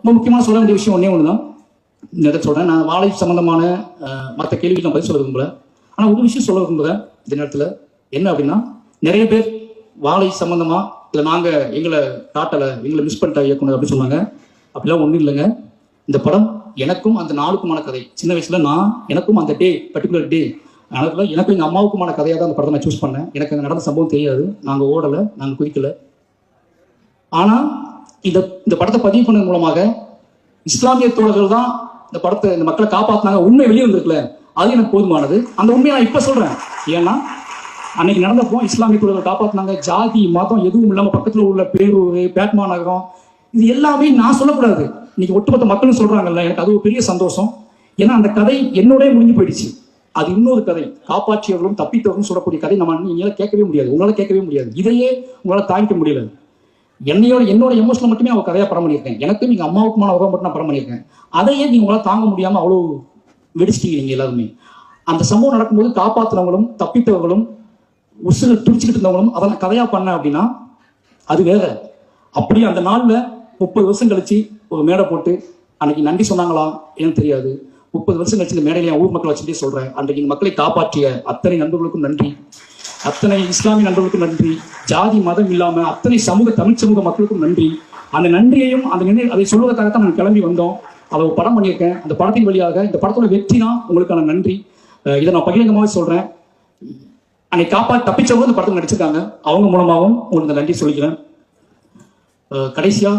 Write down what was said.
ரொம்ப முக்கியமான சொல்ல வேண்டிய விஷயம் ஒன்றே ஒன்று தான் இந்த சொல்கிறேன் நான் வாழை சம்பந்தமான மற்ற கேள்விகள் நான் பதில் சொல்ல விரும்பல. ஆனால் ஒரு விஷயம் சொல்ல விரும்பல இந்த நேரத்தில். என்ன அப்படின்னா நிறைய பேர் வாழை சம்பந்தமா இல்லை நாங்கள் எங்களை காட்டலை எங்களை மிஸ் பண்ணிட்டா இயக்குனர் அப்படின்னு சொன்னாங்க. அப்படிலாம் ஒன்றும் இல்லைங்க. இந்த படம் எனக்கும் அந்த நாளுக்குமான கதை. சின்ன வயசுல நான் எனக்கும் அந்த டே பர்டிகுலர் டே அதனால எனக்கும் எங்கள் அம்மாவுக்குமான கதையாக தான் அந்த படத்தை நான் சூஸ் பண்ணேன். எனக்கு அங்கே நடந்த சம்பவம் தெரியாது. நாங்கள் ஓடலை நாங்கள் குதிக்கலை. ஆனால் இந்த இந்த படத்தை பதிவு பண்ணது மூலமாக இஸ்லாமிய தோழர்கள் தான் இந்த படத்தை இந்த மக்களை காப்பாற்றினாங்க உண்மை வெளியே வந்திருக்குல்ல. அது எனக்கு போதுமானது. அந்த உண்மையை நான் இப்போ சொல்கிறேன் ஏன்னா அன்னைக்கு நடந்தப்போ இஸ்லாமிய தோழர்கள் காப்பாற்றினாங்க ஜாதி மதம் எதுவும் இல்லாமல் பக்கத்தில் உள்ள பேரூர் பேட்மா நகரம் இது எல்லாமே நான் சொல்லக்கூடாது. இன்னைக்கு ஒட்டுமொத்த மக்களும் சொல்கிறாங்கல்ல எனக்கு அது ஒரு பெரிய சந்தோஷம். ஏன்னா அந்த கதை என்னோடய முடிஞ்சு போயிடுச்சு. அது இன்னொரு கதை. காப்பாற்றியவர்களும் தப்பித்தவர்களும் சொல்லக்கூடிய கதை நம்ம நீங்க கேட்கவே முடியாது. உங்களால கேட்கவே முடியாது. இதையே உங்களால் தாங்கிக்க முடியல. என்னையோட என்னோட எமோஷனை மட்டுமே அவள் கதையாக படம் பண்ணியிருக்கேன். எனக்கும் எங்க அம்மாவுக்குமான உகம் மட்டும் நான் படம் பண்ணியிருக்கேன். அதையே நீங்க உங்களால் தாங்க முடியாமல் அவ்வளோ வெடிச்சிட்டீங்க நீங்கள் எல்லாருமே. அந்த சம்பவம் நடக்கும்போது காப்பாற்றுறவங்களும் தப்பித்தவர்களும் உசுறு துடிச்சுக்கிட்டு இருந்தவங்களும் அதெல்லாம் கதையாக பண்ண அப்படின்னா அது வேற. அப்படியே அந்த நாளில் முப்பது வருஷம் கழிச்சு ஒரு மேடை போட்டு அன்னைக்கு நன்றி சொன்னாங்களா ஏன்னு தெரியாது. முப்பது வருஷம் கழிச்சு இந்த மேடையில ஊர் மக்களை வச்சுட்டே சொல்றேன். அன்றைக்கு மக்களை காப்பாற்றிய அத்தனை நண்பர்களுக்கும் நன்றி. அத்தனை இஸ்லாமிய நண்பர்களுக்கும் நன்றி. ஜாதி மதம் இல்லாமல் அத்தனை சமூக தமிழ் சமூக மக்களுக்கும் நன்றி. அந்த நன்றியையும் அந்த நினை அதை சொல்வதற்காகத்தான் நான் கிளம்பி வந்தோம். அதை ஒரு படம் பண்ணியிருக்கேன். அந்த படத்தின் வழியாக இந்த படத்தோட வெற்றி தான் உங்களுக்கான நன்றி. இதை நான் பகிரங்கமாகவே சொல்கிறேன் அன்னைக்கு காப்பா தப்பிச்சவங்க இந்த படத்தில் நடிச்சிருக்காங்க. அவங்க மூலமாகவும் உங்களுக்கு இந்த நன்றி சொல்லிக்கிறேன். கடைசியாக